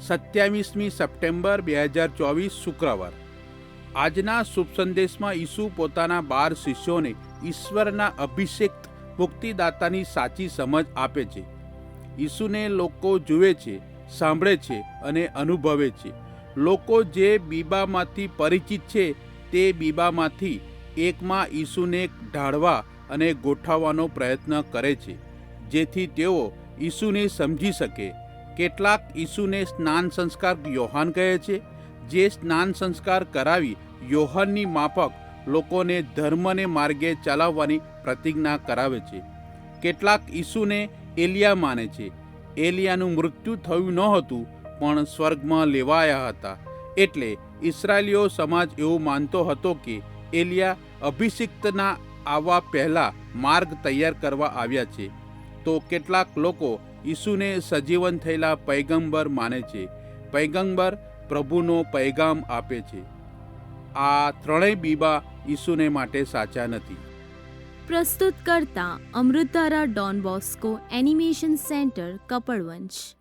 સત્યાવીસમી September બે હજાર ચોવીસ શુક્રવાર. આજના શુભ સંદેશમાં ઈસુ પોતાના બાર શિષ્યોને ઈશ્વરના અભિષેક મુક્તિદાતાની સાચી સમજ આપે છે. ઈસુને લોકો જુએ છે, સાંભળે છે અને અનુભવે છે. લોકો જે બીબામાંથી પરિચિત છે, તે બીબામાંથી એકમાં ઈસુને ઢાળવા અને ગોઠવવાનો પ્રયત્ન કરે છે, જેથી તેઓ ઈસુને સમજી શકે કેટલાક ઈસુને સ્નાન સંસ્કાર યોહાન કહે છે, જે સ્નાન સંસ્કાર કરાવી યોહાનની માફક લોકોને ધર્મને માર્ગે ચલાવવાની પ્રતિજ્ઞા કરાવે છે. કેટલાક ઈસુને એલિયા માને છે. એલિયાનું મૃત્યુ થયું નહોતું પણ સ્વર્ગમાં લેવાયા હતા. એટલે ઇસરાયલીઓ સમાજ એવું માનતો હતો કે એલિયા અભિષિક્તના આવવા પહેલાં માર્ગ તૈયાર કરવા આવ્યા છે. તો કેટલાક લોકો ઈસુને સજીવન થયેલા પૈગંબર માને છે. પૈગંબર પ્રભુનો પૈગામ આપે છે. આ ત્રણેય બીબા ઈસુને માટે સાચા નથી. પ્રસ્તુત કરતા અમૃતારા Don Bosco animation centre, Kapadvanj.